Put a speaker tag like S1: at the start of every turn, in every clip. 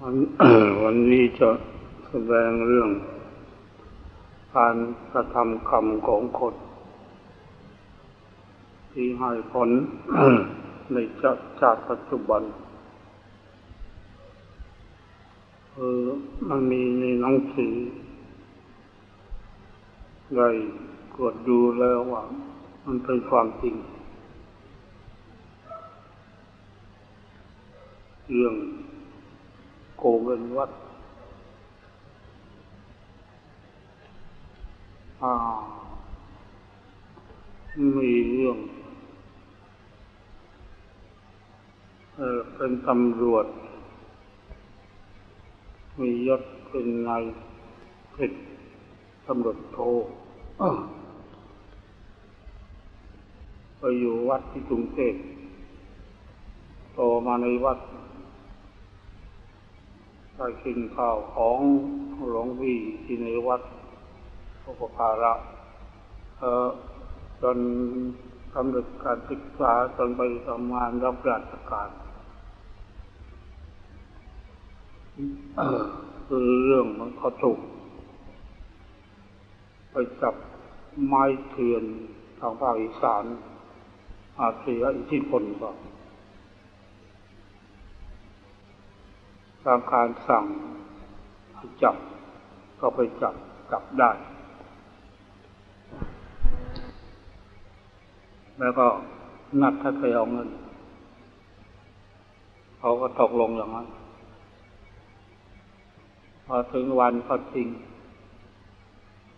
S1: วันวันนี้จะแสดงเรื่อง การกระทำกรรมของคนที่ให้ผลในชาติชาติปัจจุบันเออมันมีในหนังสือได้กดดูแล้วว่า มันเป็นความจริง เรื่อง โกเงินวัดอ่ามีเรื่องเออเป็นตำรวจ มียศเป็นนายเป็นตำรวจโทอ้าวไปอยู่วัดที่กรุงเทพโตมาในวัด ไปกินข้าวของหลวงพี่ที่ในวัดพระภาระเออจนสำเร็จการศึกษาจนไปทำงานรับราชการเออคือเรื่องมันเขาถูก ไปจับไม้เถื่อนทางภาคอีสานอาเซียอิทธิพลก่อน ทางการสั่งจับก็ไปจับจับได้ แล้วก็นัดให้ไปเอาเงิน เขาก็ตกลงอย่างนั้น พอถึงวันก็จริง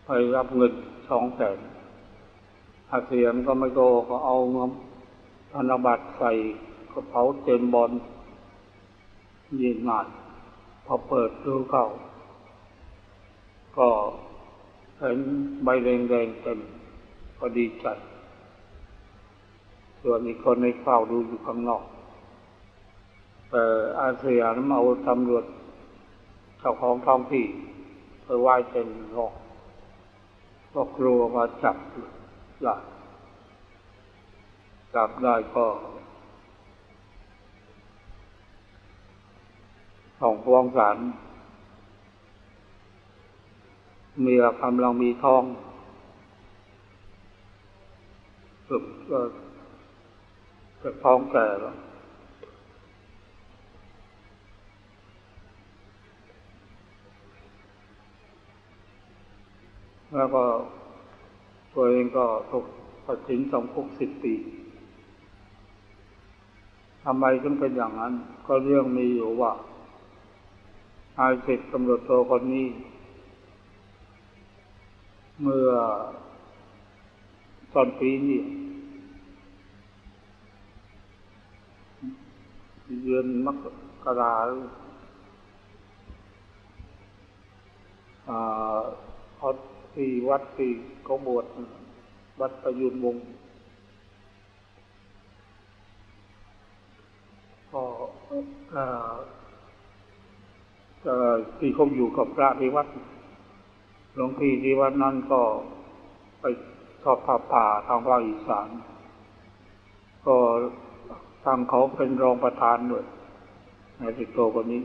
S1: ไปรับเงินสองแสนอาเซียนก็ไม่โกก็เอาเงินธนบัตรใส่กระเป๋าเจมบอล ยิงงานพอเปิดดูเข้า ก็เห็นใบแดงๆเต็มก็ดีใจ ส่วนอีกคนในเฝ้าดูอยู่ข้างนอกแต่อาเซียนเอาตำรวจเจ้าของท้องที่ไปไหว้เต็มรอกก็กลัวมาจับได้จับได้ก็ ส่งฟ้องศาลเมียกำลังมีท้องสึกก็จะท้องแก่แล้วแล้วก็ตัวเองก็ถูกตัดสินจำคุกสิบปีทำไมถึงเป็นอย่างนั้น ก็เรื่องมีอยู่ว่า นายสิบตำรวจโทคนนี้ เมื่อตอนปีนี้เดือนมกราอ่าเขาที่วัดที่เขาบวชวัดประยุนวงก็ ที่เขาอยู่กับพระที่วัดหลวงพี่ที่วัดนั้นก็ไปทอดผ้าป่าทางภาคอีสาน ก็ทางเขาเป็นรองประธานด้วยในสิบโตคนนี้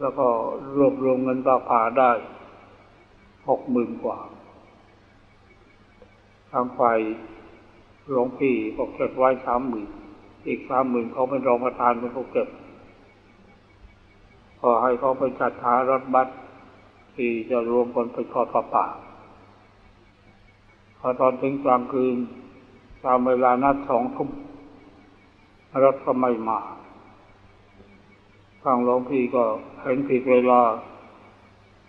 S1: แล้วก็รวบรวมเงินผ้าป่าได้หกหมื่นกว่า ทางฝ่ายหลวงพี่ก็เก็บไว้สามหมื่นอีกสามหมื่นเขาเป็นรองประธานเป็นผู้เก็บ ก็ให้เขาไปจัดหารถบัสที่จะรวมคนไปทอดผ้าป่าพอตอนถึงกลางคืนตามเวลานัดสองทุ่มรถก็ไม่มาทางหลวงพี่ก็เห็นผิดเวลา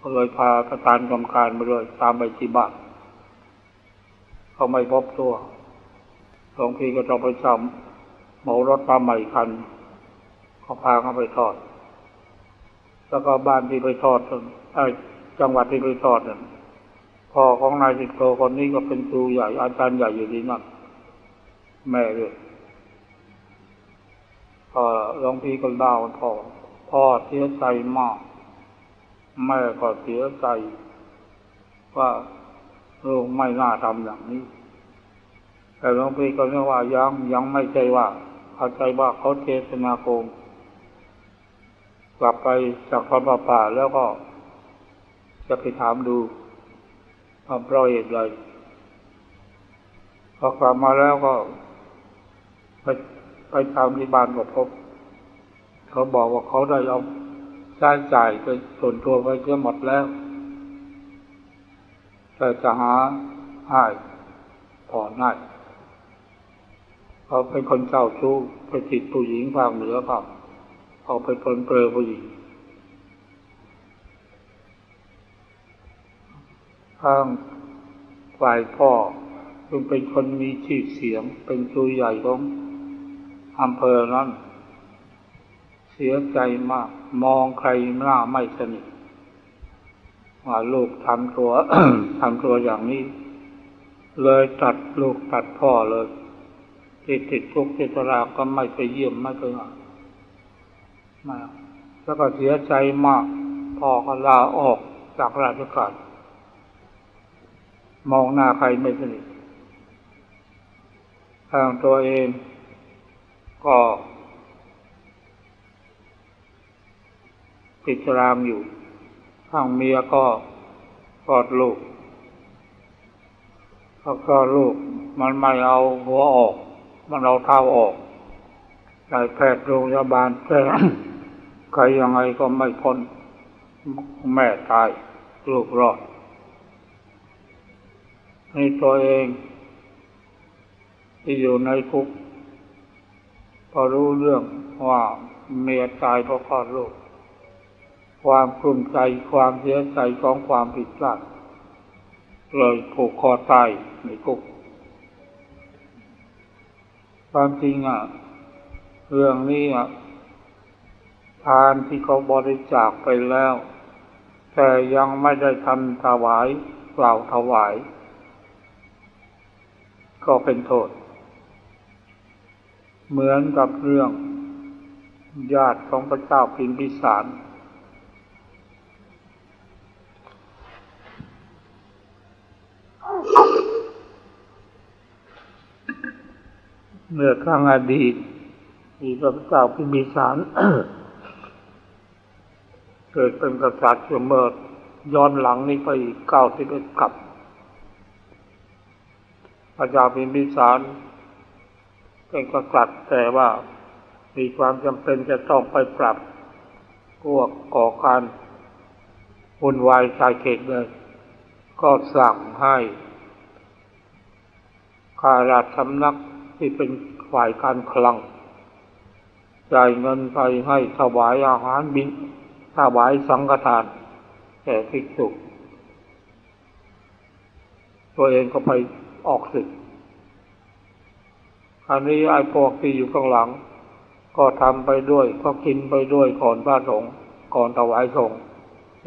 S1: ก็เลยพาประธานกรรมการมาเลยตามไปที่บ้านเขาไม่พบตัวหลวงพี่ก็ต้องไปจำเหมารถมาใหม่คันเขาพาเขาไปทอด แล้วก็บ้านที่ไปทอดไอ้จังหวัดที่ไปทอดเนั่นพ่อของนายสิทโตคนนี้ก็เป็นครูใหญ่อาจารย์ใหญ่อยู่ที่นั่นแม่ด้วยก็หลวงพี่ก็เล่าพ่อพ่อเสียใจมาก แม่ก็เสียใจ ว่าลูกไม่น่าทำอย่างนี้ แต่หลวงพี่ก็เรียกว่ายังยังไม่ใจว่าเข้าใจว่าเขาเทศนาโกง กลับไปจากทอดป่าป่าแล้วก็ จะไปถามดูว่าเพราะเหตุใดพอกลับมาแล้วก็ ไปไปตามที่บ้านก็พบ เขาบอกว่าเขาได้เอาใช้จ่ายไปส่วนตัวไปเสียหมดแล้ว แต่จะหาให้ผ่อนให้เขาเป็นคนเจ้าชู้ไปติดผู้หญิงภาคเหนือครับ เขาไปปนเปื้อผู้หญิงข้างฝ่ายพ่อซึ่งเป็นคนมีชื่อเสียง เป็นตัวใหญ่ของอำเภอนั้น เสียใจมาก มองใครหน้าไม่สนิทว่าลูกทำตัวทำตัวอย่างนี้ เลยตัดลูกตัดพ่อเลย ติดติดทุกข์ติดตารางก็ไม่ไปเยี่ยมไม่ไปหา มาแล้วก็เสียใจมากพ่อก็ลาออกจากราชการมองหน้าใครไม่สนิททางตัวเองก็ติดรางอยู่ข้างเมียก็กอดลูกพอคลอดลูก มันไม่เอาหัวออก มันเอาเท้าออก นายแพทย์โรงพยาบาลแจ้งใครยังไงก็ไม่พ้น แม่ตายลูกรอดในตัวเอง ที่อยู่ในคุกพอรู้เรื่องว่าเมียตายเพราะคลอดลูก ความกลุ้มใจความเสียใจของความผิดพลาดเลยผูกคอตายในคุก ความจริงอะ เรื่องนี้อะทานที่เขาบริจาคไปแล้ว แต่ยังไม่ได้ทำถวายกล่าวถวาย ก็เป็นโทษ เหมือนกับเรื่อง ญาติของพระเจ้าพิมพิสารเมื่อครั้งอดีต มีพระเจ้าพิมพิสาร เกิดเป็นกษัตริย์เมื่อย้อนหลังนี้ไปอีกเก้าสิบเอ็ดกับพระเจ้าพิมพิสารเป็นกษัตริย์แต่ว่ามีความจำเป็นจะต้องไปปรับพวกก่อการวุ่นวายชายเขตเลยก็สั่งให้ข้าราชสำนักที่เป็นฝ่ายการคลัง จ่ายเงินไปให้ถวายอาหารบินถวายสังฆทานแก่ภิกษุตัวเองก็ไปออกศึก อันนี้ไอ้พวกที่อยู่ข้างหลัง ก็ทำไปด้วย ก็กินไปด้วยก่อนพระสงฆ์ก่อนถวายสงฆ์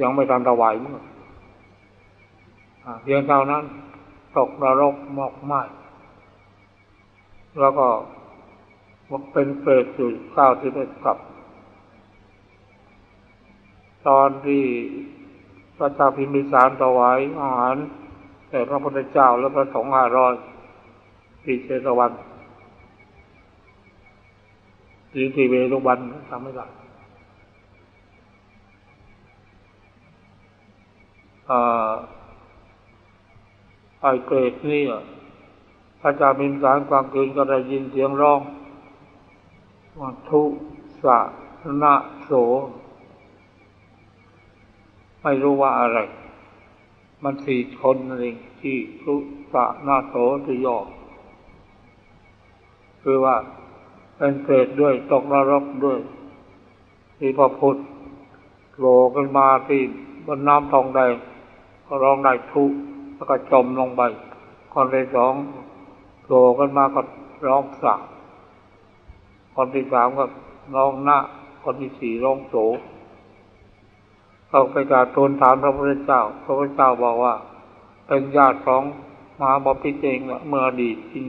S1: ยังไม่ทันถวายเมื่อเพียงเท่านั้น ตกนรกหมอกไหม้แล้วก็ เป็นเปรตอยู่เก้าสิบเอ็ดกับ ตอนที่พระเจ้าพิมพิสารถวายอาหารแด่พระพุทธเจ้าและพระสงฆ์ห้าร้อยที่เชตวันหรือทีเวรุวันทำไม่ได้ไอเกรดนี่พระเจ้าพิมพิสารกลางคืนก็ได้ยินเสียงร้อง ว่าทุสะนะโส ไม่รู้ว่าอะไร มันสี่คนนั่นเองที่ทุสะนาโสที่ย่อคือว่าเป็นเปรตด้วยตกนรกด้วยที่พระพุทธโล่ขึ้นมาที่บนน้ำทองแดงก็ร้องได้ทุแล้วก็จมลงไปคนที่สองโผล่ขึ้นมาก็ร้องสะ คนที่สามก็ร้องหน้า คนที่สี่ร้องโสเขาไปกราบทูลถามพระพุทธเจ้า พระพุทธเจ้าบอกว่า เป็นญาติของมหาบพิตรเองเมื่ออดีตจริง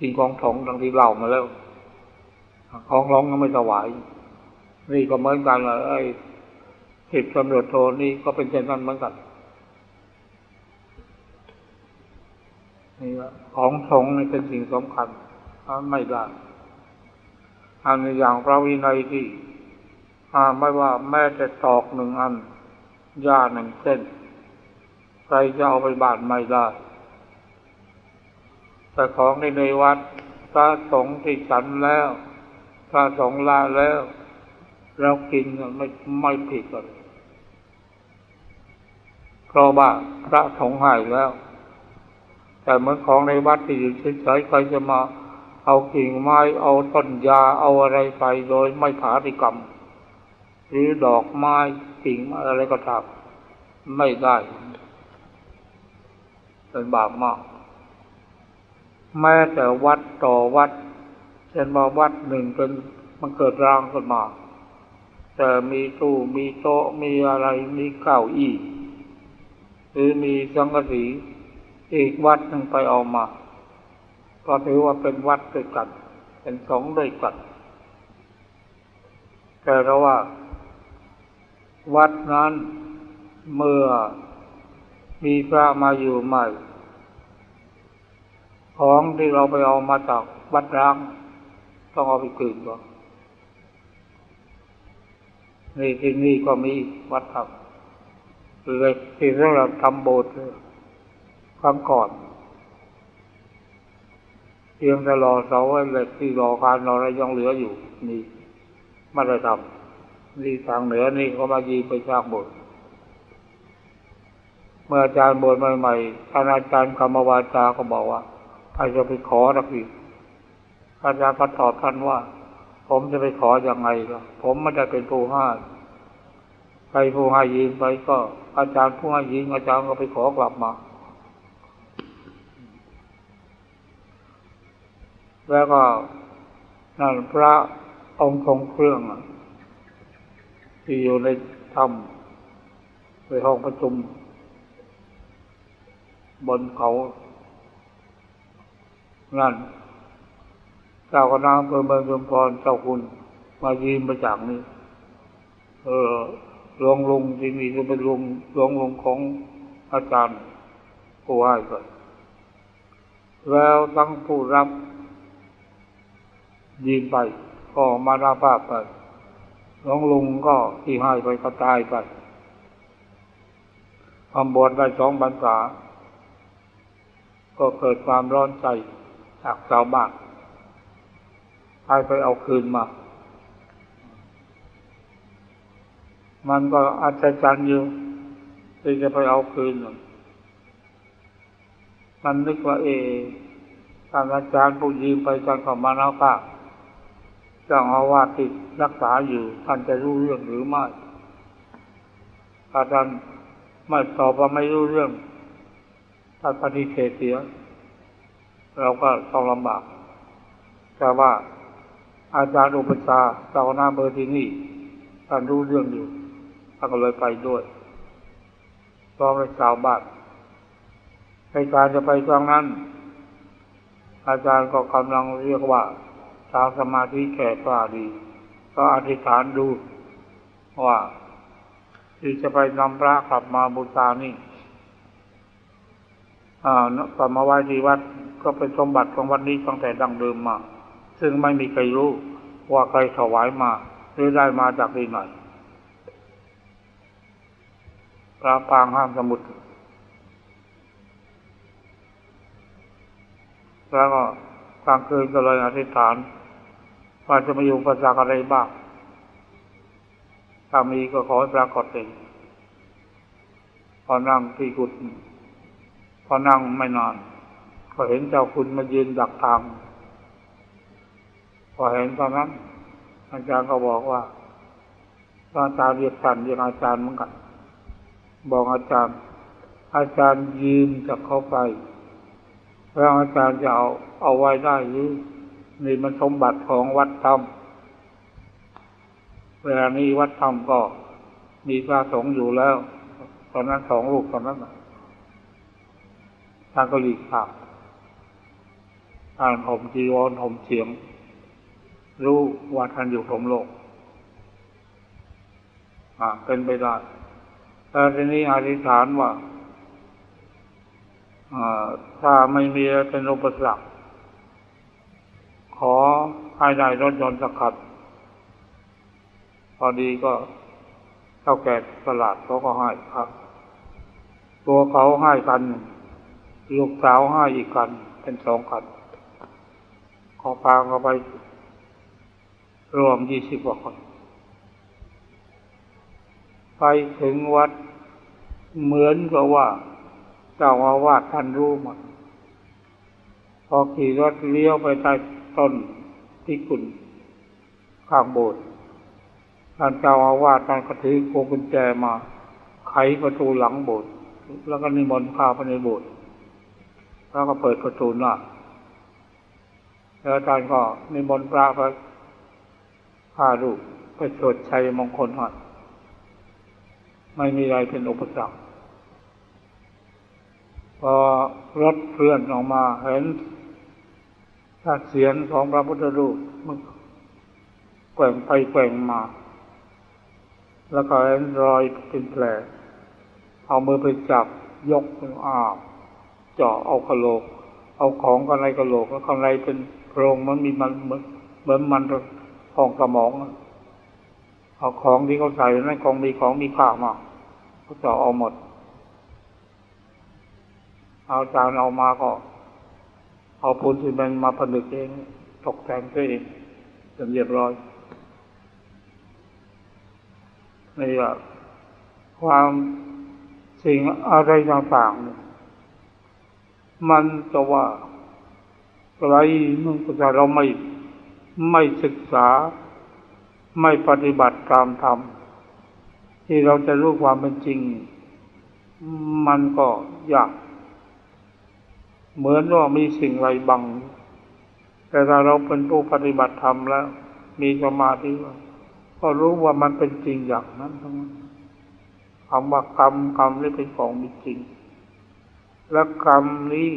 S1: จริงของถงดังที่เล่ามาแล้วของร้องก็ไม่ถวายนี่ก็เหมือนกันเลยไอ้สิบตำรวจโทนี่ก็เป็นเช่นนั้นเหมือนกันนี่ของสงฆ์นี่เป็นสิ่งสำคัญไม่ได้ อันอย่างพระวินัยที่ไม่ว่าแม้แต่ตอกหนึ่งอันหญ้าหนึ่งเส้น ใครจะเอาไปบาทไม่ได้ แต่ของในในวัดพระสงฆ์ที่ฉันแล้ว พระสงฆ์ลาแล้ว เรากินไม่ไม่ผิดกันเพราะว่าพระสงฆ์หายแล้ว แต่เหมือนของในวัดที่อยู่เฉยๆใครจะมา เอากิ่งไม้เอาต้นยาเอาอะไรไปโดยไม่ผาติกรรม หรือดอกไม้กิ่งอะไรก็ตามไม่ได้เป็นบาปมาก แม้แต่วัดต่อวัดเช่นว่าวัดหนึ่งเป็นมันเกิดรางขึ้นมาแต่มีตู้มีโต๊ะมีอะไรมีเก้าอี้หรือมีสังกะสีอีกวัดหนึ่งไปเอามา ก็ถือว่าเป็นวัดด้วยกัน เป็นสองด้วยกันแต่เราว่า วัดนั้นเมื่อมีพระมาอยู่ใหม่ ของที่เราไปเอามาจากวัดร้าง ต้องเอาไปคืนก่อนนี่ที่นี่ก็มีวัดทำเลยที่เราทำโบสถ์ครั้งก่อน เพียงแต่รอเสาไว้เหล็กที่รอการรออะไรยังเหลืออยู่นี่ไม่ได้ทำนี่ทางเหนือนี่เขามายีไปสร้างบสถ์เมื่ออาจารย์บวชใหม่ๆท่านอาจารย์คำวาจาก็บอกว่าใครจะไปขอสักทีอาจารย์ก็ตอบท่านว่า ผมจะไปขออย่างไงล่ะผมไม่ได้เป็นผู้ให้ใครผู้ให้ยิงไปก็ อาจารย์ผู้ให้ยิงอาจารย์ก็ไปขอกลับมา แล้วก็นั่นพระองค์ทรงเครื่องที่อยู่ในถ้ำในห้องประชุม บนเขา นั่นเจ้าคณะอำเภอเมืองชุมพรเจ้าคุณมายืมมาจากนี้ เออหลวงลุงที่นี่จะเป็นลุงหลวงลุงของอาจารย์ผู้ให้ก่อนแล้วตั้งผู้รับ ยืมไป ก็มาราภาพไปหลวงลุงก็ที่ให้ไปก็ตายไปทำบวชได้สองพรรษา ก็เกิดความร้อนใจจากชาวบ้านให้ไปเอาคืนมา มันก็อัศจรรย์อยู่ที่จะไปเอาคืน มันนึกว่าเอท่านอาจารย์ผู้ยืมไปท่านก็มาแล้วค่ะ เจ้าอาวาสที่รักษาอยู่ท่านจะรู้เรื่องหรือไม่ถ้าท่านไม่ตอบว่าไม่รู้เรื่องท่านปฏิเสธเสีย เราก็ต้องลำบาก แต่ว่าอาจารย์อุปชาเจ้าหน้าเบอร์ที่นี่ท่านรู้เรื่องอยู่ท่านก็เลยไปด้วยพร้อมกับชาวบ้านในการจะไปครั้งนั้น อาจารย์ก็กำลังเรียกว่า ทางสมาธิแก่กล้าดี ก็อธิษฐานดูว่าที่จะไปนำพระกลับมาบูชานี่อ่ากลับมาไหว้ที่วัดก็เป็นสมบัติของวัดนี้ตั้งแต่ดั้งเดิมมา ซึ่งไม่มีใครรู้ว่าใครถวายมาหรือได้มาจากที่ไหนพระปางห้ามสมุทรแล้วก็กลางคืนก็เลยอธิษฐาน ว่าจะมาอยู่ประจักอะไรบ้าง ถ้ามีก็ขอให้ปรากฏเองพอนั่งที่กุฏพอนั่งไม่นานก็เห็นเจ้าคุณมายืนดักทางพอเห็นตอนนั้น อาจารย์ก็บอกว่าอาจารย์เรียกท่นเรียกอาจารย์เหมือนกัน บอกอาจารย์ อาจารย์ยืมจากเขาไป แล้วอาจารย์จะเอาเอาไว้ได้หรือ นี่มันสมบัติของวัดธรรมเวลานี้วัดธรรมก็มีพระสงฆ์อยู่แล้ว ตอนนั้นสองลูกตอนนั้นท่านก็หลีกทางท่านห่มจีวรห่มเฉียง รู้ว่าท่านอยู่พรหมโลกอ่าเป็นไปได้แต่ทีนี้อธิษฐานว่าถ้าไม่มีเป็นอุปสรรค ขอให้ได้รถยนต์สักคันพอดีก็เท่าแก่ตลาดเขาก็ให้ครับ ตัวเขาให้กันลูกสาวให้อีกกัน เป็นสองกันขอพาเขาไปรวมยี่สิบกว่าคนไปถึงวัดเหมือนกับว่า เจ้าอาวาสท่านรู้หมดพอขี่รถเลี้ยวไปใต้ ต้นที่กุนข้างโบสถ์ท่านเจ้าอาวาสท่านก็ถือพวงกุญแจมาไขประตูหลังโบสถ์แล้วก็นิมนต์พาไปในโบสถ์แล้วก็เปิดประตูหน้าแล้วท่านก็นิมนต์พระไปพาลูกไปสวดชัยมงคลให้ไม่มีอะไรเป็นอุปสรรคพอรถเคลื่อนออกมาเห็น ถ้าเสียงของพระพุทธรูปมันแกว่งไปแกว่งมา แล้วก็เห็นรอยเป็นแผลเอามือไปจับยกอ้าวเจาะเอากระโหลก เอาของข้างในกระโหลกแล้วข้างในเป็นโพรงมันมีมันเหมือนเหมือนมันของสมองอะเอาของที่เขาใส่นั่นของมีของมีค่ามาเขาเจาะเอาหมด เอาจานเอามาก็ เอาปูนซีเมนต์มาผนึกเอง ตกแต่งตัวเองจนเรียบร้อยนี่แหละความสิ่งอะไรต่างๆมันจะว่าไรมันก็จะเราไม่ไม่ศึกษา ไม่ปฏิบัติตามธรรมที่เราจะรู้ความเป็นจริง มันก็ยาก เหมือนว่ามีสิ่งไรบัง แต่ถ้าเราเป็นผู้ปฏิบัติธรรมแล้ว มีสมาธิก็รู้ว่ามันเป็นจริงอย่างนั้นทั้งนั้นคำว่ากรรมกรรมนี่เป็นของมีจริง และกรรมนี้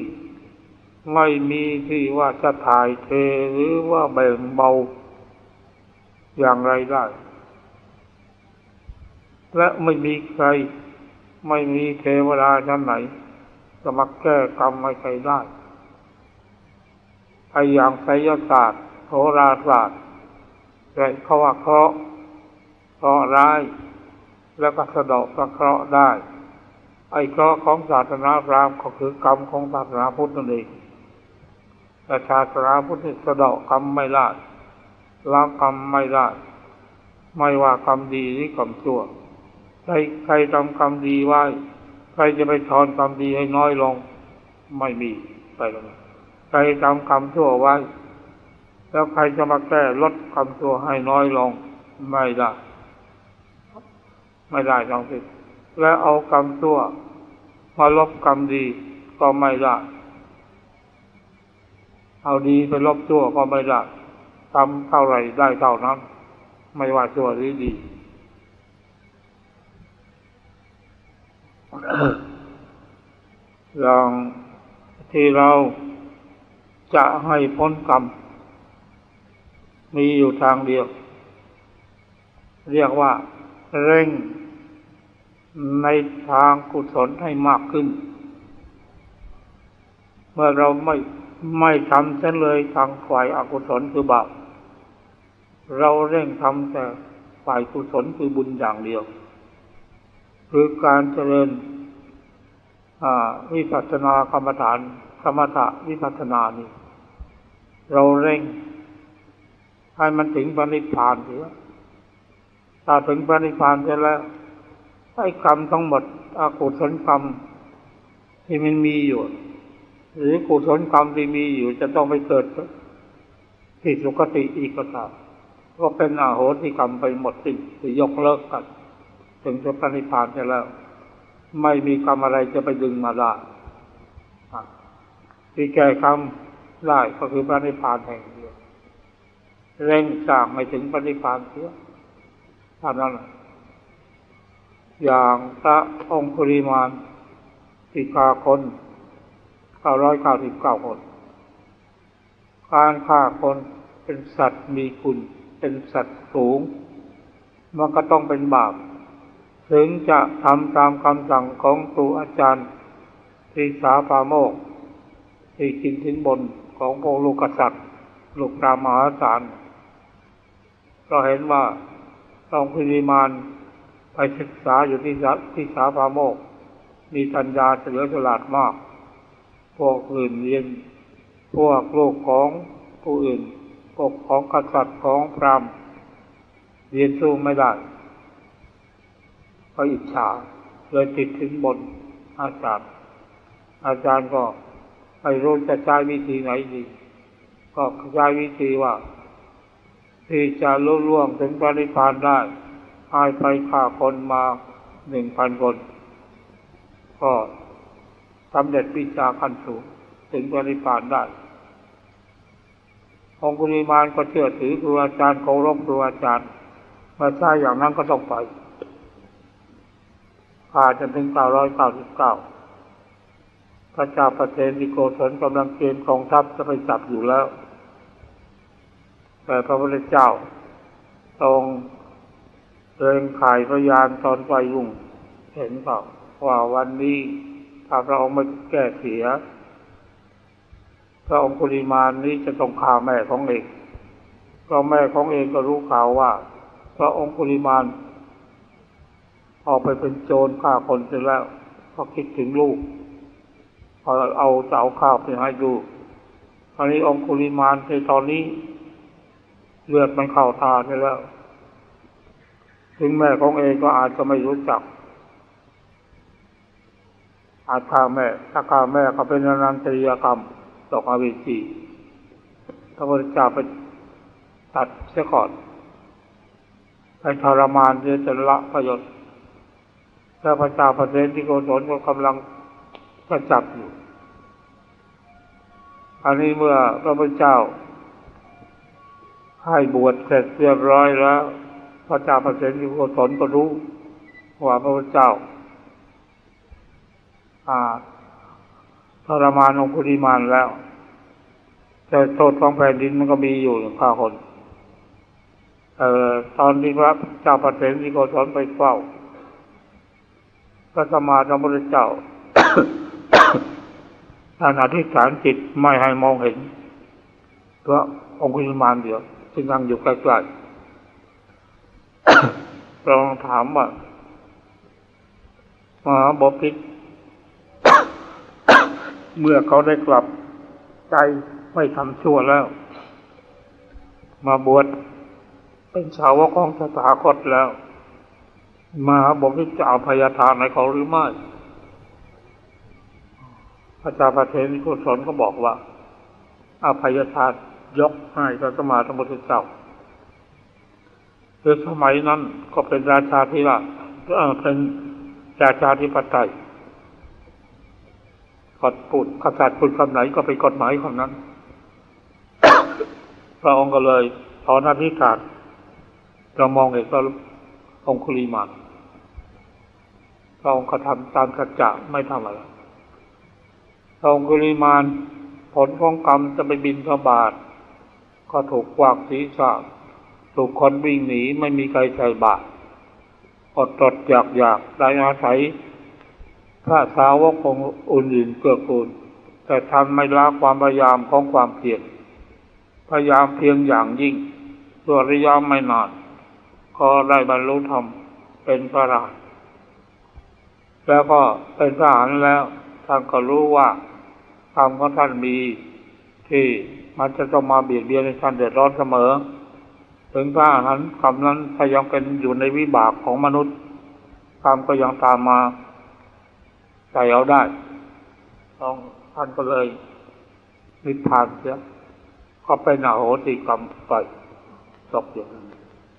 S1: ไม่มีที่ว่าจะถ่ายเทหรือว่าแบ่งเบา อย่างไรได้ และไม่มีใคร ไม่มีเทวดาชั้นไหน จะมาแก้กรรมให้ใครได้ไออย่างไสยศาสตร์โหราศาสตร์แต่เขาว่าเคราะห์เคราะห์ร้าย แล้วก็สะเดาะะเคราะห์ได้ ไอ้เคราะห์ของศาสนาพราหมณ์ก็คือกรรมของศาสนาพุทธนั่นเองแต่ศาสนาพุทธสะเดาะกรรมไม่ได้ล้างกรรมไม่ได้ ไม่ว่ากรรมดีหรือกรรมชั่วใครใครทำกรรมดีไว้ ใครจะไปทอนกรรมดีให้น้อยลง ไม่มีไปแล้วใครทำกรรมชั่วไว้ แล้วใครจะมาแก้ลดกรรมชั่วให้น้อยลง ไม่ได้ ไม่ได้ทั้งสิ้นและเอากรรมชั่วมาลบกรรมดีก็ไม่ได้ เอาดีไปลบชั่วก็ไม่ได้ทำเท่าไรได้เท่านั้น ไม่ว่าชั่วหรือดี ลองที่เราจะให้พ้นกรรม มีอยู่ทางเดียว เรียกว่าเร่งในทางกุศลให้มากขึ้น เมื่อเราไม่ไม่ทำเช่นเลยทางฝ่ายอากุศลคือบาปเราเร่งทำแต่ฝ่ายกุศลคือบุญอย่างเดียว คือการเจริญวิปัสสนากรรมฐานสมถะวิปัสสนานี่ เราเร่ง ให้มันถึงปณิพานเถอะถ้าถึงปณิพานเสร็จแล้วไอ้กรรมทั้งหมดอากุศลกรรมที่มันมีอยู่ หรือกุศลกรรมที่มีอยู่ จะต้องไปเกิดที่สุคติอีกก็ตามก็เป็นอาโหสิกรรมไปหมดสิ้นหรือยกเลิกกัน ถึงจะปณิพานเสร็จแล้ว ไม่มีกรรมอะไรจะไปดึงมาได้ที่แก้คำได้ก็คือปณิพานแห่งเดียวเร่งสร้างไม่ถึงปณิพานเสียท่านั้นอย่างพระองคุริมานติกาคนเก้าร้อยเก้าสิบเก้าคนการฆ่าคนเป็นสัตว์มีคุณ เป็นสัตว์สูง มันก็ต้องเป็นบาป ถึงจะทำตามคำสั่งของครูอาจารย์ทีสาปาโมกที่กินทิ้นบนของพวกลูกกษัตริย์ลูกรามหาศาลก็เห็นว่าองคุริมานไปศึกษาอยู่ที่ที่สาพาโมก มีปัญญาเฉลียวฉลาดมาก พวกอื่นเรียนพวกโลกของผู้อื่นพวกของกษัตริย์ของพราหมณ์เรียนสู้ไม่ได้ ก็อิจฉาเลยติดถึงบนอาจารย์ อาจารย์ก็ไม่รู้จะใช้วิธีไหนดีก็ใช้วิธีว่า ที่จะลุล่วงถึงปริพานได้หายไปฆ่าคนมาหนึ่งพันคน ก็สำเร็จวิชาขั้นสูงถึงปริพานได้องคุลิมานก็เชื่อถือครูอาจารย์เคารพครูอาจารย์มาใช่อย่างนั้นก็ต้องไป ผ่านจนถึงเก้าร้อยเก้าสิบเก้าพระเจ้าประเทศนิโกศลกำลังเกณฑ์กองทัพจะไปจับอยู่แล้ว แต่พระพุทธเจ้าทรงเริงขายพยานตอนไฟยุ่ง เห็นเปล่าว่าวันนี้ถ้าพระองค์ไม่แก้เสีย พระองคุลิมานนี้จะต้องฆ่าแม่ของเองเพราะแม่ของเองก็รู้ข่าวว่า พระองคุลิมาน ออกไปเป็นโจรฆ่าคนเสร็จแล้วก็คิดถึงลูกพอเอาเสาข้าวไปให้ดูตอนนี้องคุลิมานในตอนนี้เลือดมันเข้าตาไปแล้ว ถึงแม่ของเองก็อาจจะไม่รู้จัก อาจฆ่าแม่ถ้าฆ่าแม่ก็เป็นนันตริยกรรมตกอวิจีพระพุทธเจ้าไปตัดเสียก่อนไปทรมานเพื่อจะละประโยชน์ พระเจ้าประเทศที่โกศลก็กำลังก็จับอยู่ อันนี้เมื่อพระพุทธเจ้า ให้บวชเสร็จเรียบร้อยแล้ว พระเจ้าประเสริฐที่โกศลก็รู้ว่าพระพุทธเจ้าอาทรมานองคุริมานแล้ว แต่โทษของแผ่นดินมันก็มีอยู่อย่งข้าคนเอ่อตอนที่พระเจ้าประเสริฐที่โกศลไปเฝ้า พระสมมาสัมพุทธเจ้าท่านอธิษฐานจิตไม่ให้มองเห็นเพราะองคุลิมานเดียวซึ่งนั่งอยู่ใกล้ๆเราถามว่ามหาบพิษเมื่อเขาได้กลับใจไม่ทำชั่วแล้ว มาบวชเป็นสาวกของสถาคตแล้ว มหาบพิษจะเอาพยาทานให้เขาหรือไม่ พระเจ้าประเทนิโกศลก็บอกว่าอาภัยทานยกให้พระสมมาสมพุทธเจ้าคือสมัยนั้นก็เป็นราชาธิราชเป็นราชาธิปไตยกดพูดกษัตริย์พูดคำไหนก็เป็นกฎหมายคำนั้น พระองค์ก็เลยถอนอธิษฐานเรามองเห็นพระ องคุลีมานพระองค์ก็ทำตามสัจจะไม่ทำอะไรพระองคุลีมานผลของกรรมจะไปบินทบาท ก็ถูกกวากศีรษะถูกคนวิ่งหนีไม่มีใครใส่บาตรอดตดอยากอยากได้อาศัยพระสาวกของอื่นเกื้อกูลแต่ท่านไม่ละความพยายามของความเพียรพยายามเพียงอย่างยิ่งตัวระยะไม่นาน ก็ได้บรรลุธรรมเป็นพระอรหันต์แล้วก็เป็นพระอรหันต์แล้วท่านก็รู้ว่ากรรมของท่านมีที่มันจะต้องมาเบียดเบียนให้ท่านเดือดร้อนเสมอ ถึงพระอรหันต์กรรมนั้นถ้ายังเป็นอยู่ในวิบากของมนุษย์กรรมก็ยังตามมาใส่เอาได้ต้องท่านก็เลยนิพพานเสียก็เป็นอโหสิกรรมไปตกอย่างนั้น